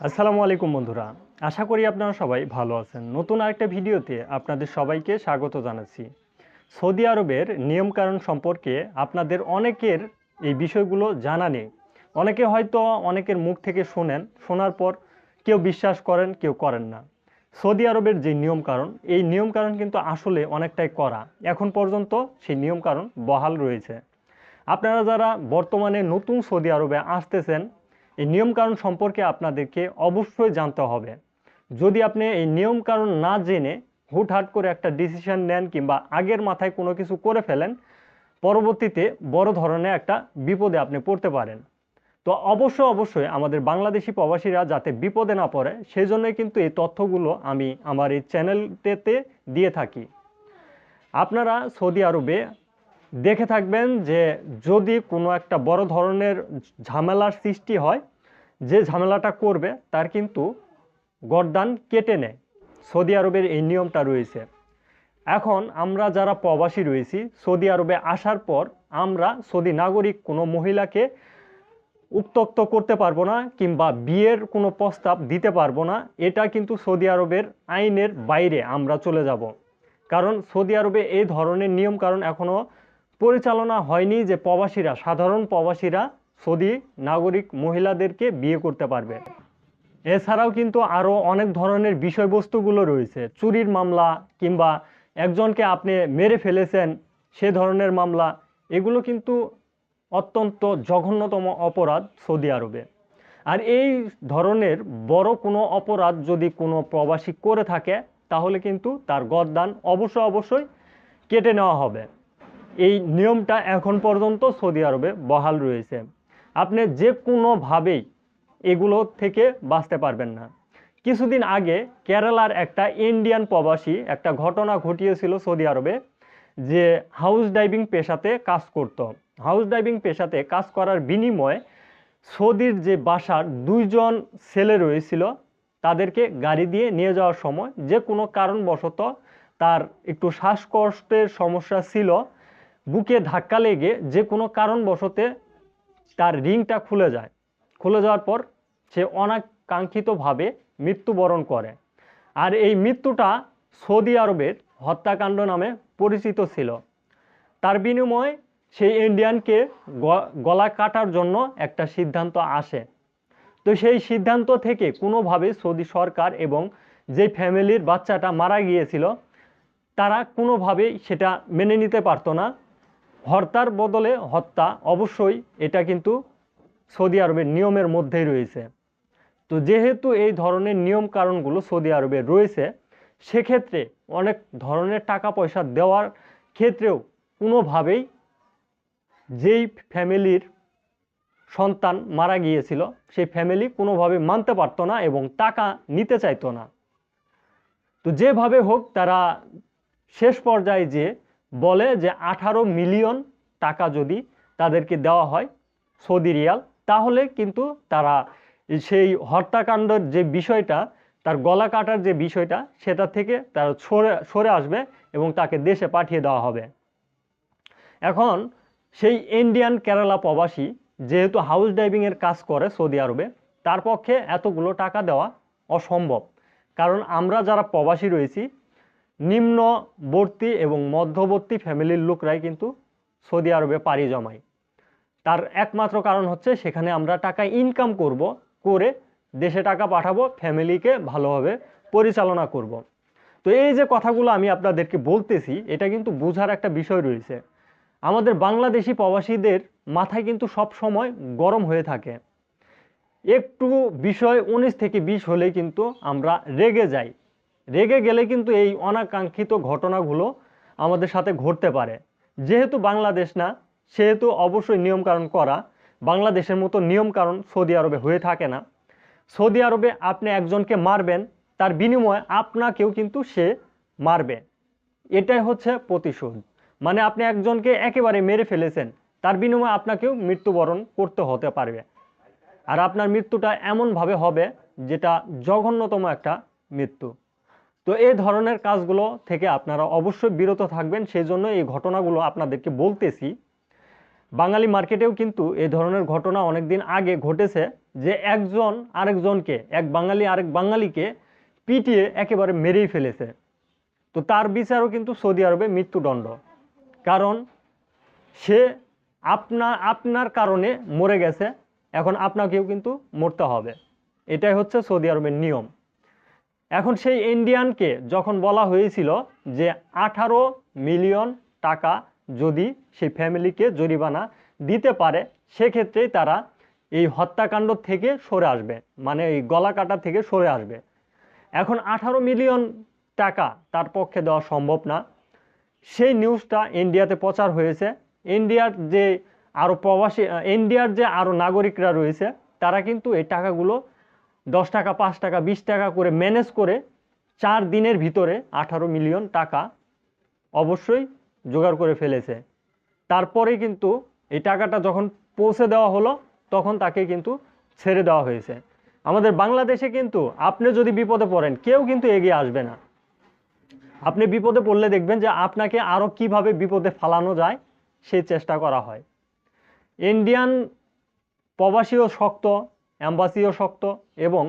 আসসালামু আলাইকুম বন্ধুরা। আশা করি আপনারা সবাই ভালো আছেন। নতুন আরেকটা ভিডিওতে আপনাদের সবাইকে স্বাগত জানাচ্ছি। সৌদি আরবের নিয়মকানুন সম্পর্কে আপনাদের অনেকের এই বিষয়গুলো জানা নেই। অনেকে হয়তো অনেকের মুখ থেকে শোনেন, শোনার পর কেউ বিশ্বাস করেন, কেউ করেন না। সৌদি আরবের যে নিয়মকানুন, এই নিয়মকানুন কিন্তু আসলে অনেকটাই করা এখন পর্যন্ত সেই নিয়মকানুন বহাল রয়েছে। আপনারা যারা বর্তমানে নতুন সৌদি আরবে আসতেছেন এই নিয়মকানুন সম্পর্কে আপনাদেরকে অবশ্যই জানতে হবে। যদি আপনি এই নিয়মকানুন না জেনে হুটহাট করে একটা ডিসিশন নেন কিংবা আগের মাথায় কোনো কিছু করে ফেলেন, পরবর্তীতে বড় ধরনের একটা বিপদে আপনি পড়তে পারেন। তো অবশ্যই অবশ্যই আমাদের বাংলাদেশি প্রবাসীরা যাতে বিপদে না পড়ে সেই জন্যই কিন্তু এই তথ্যগুলো আমি আমার এই চ্যানেলটিতে দিয়ে থাকি। আপনারা সৌদি আরবে দেখে থাকবেন যে যদি কোনো একটা বড় ধরনের ঝামেলার সৃষ্টি হয়, যে ঝামেলাটা করবে, তার কিন্তু গরদান কেটে নেয়। সৌদি আরবের এই নিয়মটা রয়েছে। এখন আমরা যারা প্রবাসী রয়েছি, সৌদি আরবে আসার পর আমরা সৌদি নাগরিক কোনো মহিলাকে উত্তক্ত করতে পারব না কিংবা বিয়ের কোনো প্রস্তাব দিতে পারব না, এটা কিন্তু সৌদি আরবের আইনের বাইরে আমরা চলে যাব। কারণ সৌদি আরবে এই ধরনের নিয়ম কারণ এখনও পরিচালনা হয়নি যে প্রবাসীরা, সাধারণ প্রবাসীরা সৌদি নাগরিক মহিলাদেরকে বিয়ে করতে পারবে। এছাড়াও কিন্তু আরও অনেক ধরনের বিষয়বস্তুগুলো রয়েছে। চুরির মামলা কিংবা একজনকে আপনি মেরে ফেলেছেন, সে ধরনের মামলা, এগুলো কিন্তু অত্যন্ত জঘন্যতম অপরাধ সৌদি আরবে। আর এই ধরনের বড় কোনো অপরাধ যদি কোনো প্রবাসী করে থাকে, তাহলে কিন্তু তার গরদান অবশ্যই অবশ্যই কেটে নেওয়া হবে। এই নিয়মটা এখন পর্যন্ত সৌদি আরবে বহাল রয়েছে। আপনি যে কোনোভাবেই এগুলো থেকে বাঁচতে পারবেন না। কিছুদিন আগে কেরালার একটা ইন্ডিয়ান প্রবাসী একটা ঘটনা ঘটিয়েছিল সৌদি আরবে যে হাউস ডাইভিং পেশাতে কাজ করত। হাউস ডাইভিং পেশাতে কাজ করার বিনিময়ে সৌদির যে বাসার দুইজন ছেলে রয়েছিল, তাদেরকে গাড়ি দিয়ে নিয়ে যাওয়ার সময় যে কোনো কারণবশত তার একটু শ্বাসকষ্টের সমস্যা ছিল বুকে ধাক্কা লেগে যে কোনো কারণবশতে তার রিংটা খুলে যায়। খুলে যাওয়ার পর সে অনাকাঙ্ক্ষিতভাবে মৃত্যুবরণ করে। আর এই মৃত্যুটা সৌদি আরবের হত্যাকাণ্ড নামে পরিচিত ছিল। তার বিনিময়ে সেই ইন্ডিয়ানকে গলা কাটার জন্য একটা সিদ্ধান্ত আসে। তো সেই সিদ্ধান্ত থেকে কোনোভাবে সৌদি সরকার এবং যে ফ্যামিলির বাচ্চাটা মারা গিয়েছিল, তারা কোনোভাবেই সেটা মেনে নিতে পারতো না। হত্যার বদলে হত্যা অবশ্যই, এটা কিন্তু সৌদি আরবের নিয়মের মধ্যেই রয়েছে। তো যেহেতু এই ধরনের নিয়ম কারণগুলো সৌদি আরবে রয়েছে, সেক্ষেত্রে অনেক ধরনের টাকা পয়সা দেওয়ার ক্ষেত্রেও কোনোভাবেই যেই ফ্যামিলির সন্তান মারা গিয়েছিল, সেই ফ্যামিলি কোনোভাবে মানতে পারতো না এবং টাকা নিতে চাইতো না। তো যেভাবে হোক, তারা শেষ পর্যায়ে যে বলে যে আঠারো মিলিয়ন টাকা যদি তাদেরকে দেওয়া হয় সৌদি রিয়াল, তাহলে কিন্তু তারা সেই হত্যাকাণ্ডের যে বিষয়টা, তার গলা কাটার যে বিষয়টা, সেটা থেকে তারা সরে সরে আসবে এবং তাকে দেশে পাঠিয়ে দেওয়া হবে। এখন সেই ইন্ডিয়ান কেরালা প্রবাসী যেহেতু হাউস ডাইভিংয়ের কাজ করে সৌদি আরবে, তার পক্ষে এতগুলো টাকা দেওয়া অসম্ভব। কারণ আমরা যারা প্রবাসী রয়েছি নিম্নবর্তী এবং মধ্যবর্তী ফ্যামিলির লোকরাই কিন্তু সৌদি আরবে পাড়ি জমায়। তার একমাত্র কারণ হচ্ছে সেখানে আমরা টাকা ইনকাম করব, করে দেশে টাকা পাঠাবো, ফ্যামিলিকে ভালোভাবে পরিচালনা করব। তো এই যে কথাগুলো আমি আপনাদেরকে বলতেছি, এটা কিন্তু বোঝার একটা বিষয় রয়েছে। আমাদের বাংলাদেশি প্রবাসীদের মাথায় কিন্তু সব সময় গরম হয়ে থাকে। একটু বিষয় উনিশ থেকে বিশ হলে কিন্তু আমরা রেগে যাই। রেগে গেলে কিন্তু এই অনাকাঙ্ক্ষিত ঘটনাগুলো আমাদের সাথে ঘটতে পারে। যেহেতু বাংলাদেশ না, সেহেতু অবশ্যই নিয়মকানুন করা। বাংলাদেশের মতো নিয়মকানুন সৌদি আরবে হয়ে থাকে না। সৌদি আরবে আপনি একজনকে মারবেন, তার বিনিময়ে আপনাকেও কিন্তু সে মারবে। এটাই হচ্ছে প্রতিশোধ। মানে আপনি একজনকে একেবারে মেরে ফেলেছেন, তার বিনিময়ে আপনাকেও মৃত্যুবরণ করতে হতে পারবে। আর আপনার মৃত্যুটা এমনভাবে হবে, যেটা জঘন্যতম একটা মৃত্যু। তো এই ধরনের কাজগুলো থেকে আপনারা অবশ্যই বিরত থাকবেন সেই জন্য এই ঘটনাগুলো আপনাদেরকে বলতেছি। বাঙালি মার্কেটেও কিন্তু এই ধরনের ঘটনা অনেক দিন আগে ঘটেছে যে একজন আরেকজনকে, এক বাঙালি আরেক বাঙালিকে পিটিয়ে একেবারে মেরেই ফেলেছে। তো তার বিচারও কিন্তু সৌদি আরবে মৃত্যুদণ্ড। কারণ সে আপনা, আপনার কারণে মরে গেছে, এখন আপনাকেও কিন্তু মরতে হবে। এটাই হচ্ছে সৌদি আরবের নিয়ম। এখন সেই ইন্ডিয়ানকে যখন বলা হয়েছিল যে আঠারো মিলিয়ন টাকা যদি সেই ফ্যামিলিকে জরিমানা দিতে পারে, সেক্ষেত্রেই তারা এই হত্যাকাণ্ড থেকে সরে আসবে মানে এই গলা কাটা থেকে সরে আসবে। এখন আঠারো মিলিয়ন টাকা তার পক্ষে দেওয়া সম্ভব না। সেই নিউজটা ইন্ডিয়াতে প্রচার হয়েছে। ইন্ডিয়ার যে আরও প্রবাসী ইন্ডিয়ার যে আরও নাগরিকরা রয়েছে, তারা কিন্তু এই টাকাগুলো দশ টাকা, পাঁচ টাকা, বিশ টাকা করে ম্যানেজ করে চার দিনের ভিতরে আঠারো মিলিয়ন টাকা অবশ্যই জোগাড় করে ফেলেছে। তারপরে কিন্তু এই টাকাটা যখন পৌঁছে দেওয়া হলো, তখন তাকে কিন্তু ছেড়ে দেওয়া হয়েছে। আমাদের বাংলাদেশে কিন্তু আপনি যদি বিপদে পড়েন, কেউ কিন্তু এগিয়ে আসবে না। আপনি বিপদে পড়লে দেখবেন যে আপনাকে আরও কীভাবে বিপদে ফালানো যায়, সেই চেষ্টা করা হয়। ইন্ডিয়ান প্রবাসীও শক্ত অ্যাম্বাসিও শক্ত এবং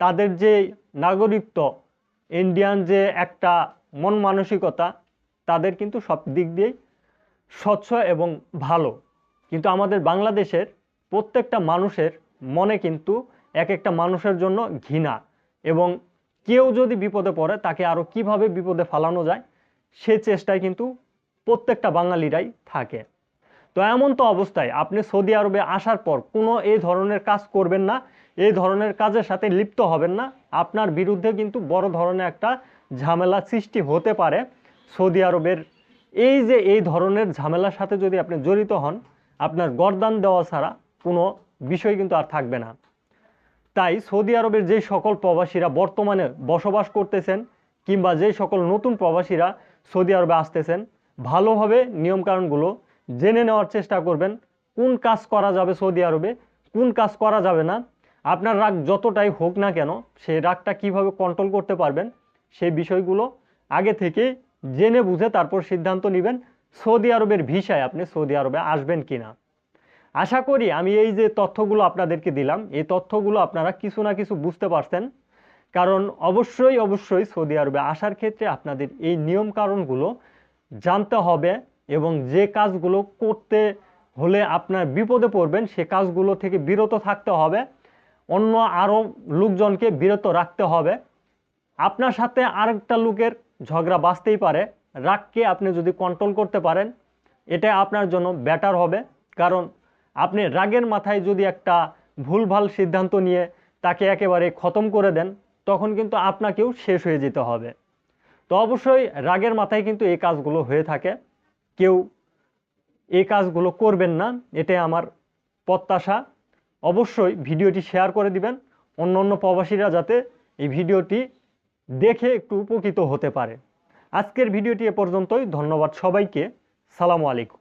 তাদের যে নাগরিকত্ব, ইন্ডিয়ান যে একটা মন মানসিকতা, তাদের কিন্তু সব দিক দিয়েই স্বচ্ছ এবং ভালো। কিন্তু আমাদের বাংলাদেশের প্রত্যেকটা মানুষের মনে কিন্তু এক একটা মানুষের জন্য ঘৃণা এবং কেউ যদি বিপদে পড়ে, তাকে আরও কীভাবে বিপদে ফালানো যায়, সে চেষ্টায় কিন্তু প্রত্যেকটা বাঙালিরাই থাকে। তো এমন তো অবস্থায় আপনি সৌদি আরবে আসার পর কোনো এই ধরনের কাজ করবেন না, এই ধরনের কাজের সাথে লিপ্ত হবেন না। আপনার বিরুদ্ধে কিন্তু বড় ধরনের একটা ঝামেলা সৃষ্টি হতে পারে সৌদি আরবের। এই যে এই ধরনের ঝামেলার সাথে যদি আপনি জড়িত হন, আপনার গরদান দেওয়া ছাড়া কোনো বিষয় কিন্তু আর থাকবে না। তাই সৌদি আরবের যে সকল প্রবাসীরা বর্তমানে বসবাস করতেছেন কিংবা যে সকল নতুন প্রবাসীরা সৌদি আরবে আসতেছেন, ভালোভাবে নিয়মকানুনগুলো জেনে নেওয়ার চেষ্টা করবেন কোন কাজ করা যাবে সৌদি আরবে, কোন কাজ করা যাবে না, আপনার রাগ যতটাই হোক না কেন সেই রাগটা কীভাবে কন্ট্রোল করতে পারবেন, সেই বিষয়গুলো আগে থেকেই জেনে বুঝে তারপর সিদ্ধান্ত নেবেন সৌদি আরবের ভিসায় আপনি সৌদি আরবে আসবেন কিনা। আশা করি আমি এই যে তথ্যগুলো আপনাদেরকে দিলাম, এই তথ্যগুলো আপনারা কিছু না কিছু বুঝতে পারছেন। কারণ অবশ্যই অবশ্যই সৌদি আরবে আসার ক্ষেত্রে আপনাদের এই নিয়ম কারণগুলো জানতে হবে এবং যে কাজগুলো করতে হলে আপনার বিপদে পড়বেন, সে কাজগুলো থেকে বিরত থাকতে হবে। অন্য আরও লোকজনকে বিরত রাখতে হবে। আপনার সাথে আরেকটা লোকের ঝগড়া বাঁচতেই পারে। রাগকে আপনি যদি কন্ট্রোল করতে পারেন, এটা আপনার জন্য বেটার হবে। কারণ আপনি রাগের মাথায় যদি একটা ভুলভাল সিদ্ধান্ত নিয়ে তাকে একেবারে খতম করে দেন, তখন কিন্তু আপনাকেও শেষ হয়ে যেতে হবে। তো অবশ্যই রাগের মাথায় কিন্তু এই কাজগুলো হয়ে থাকে। কেউ এই কাজগুলো করবেন না এটাই আমার প্রত্যাশা। অবশ্যই ভিডিওটি শেয়ার করে দিবেন, অন্য অন্য প্রবাসীরা যাতে এই ভিডিওটি দেখে একটু উপকৃত হতে পারে। আজকের ভিডিওটি এ পর্যন্তই, ধন্যবাদ সবাইকে, সালামু আলাইকুম।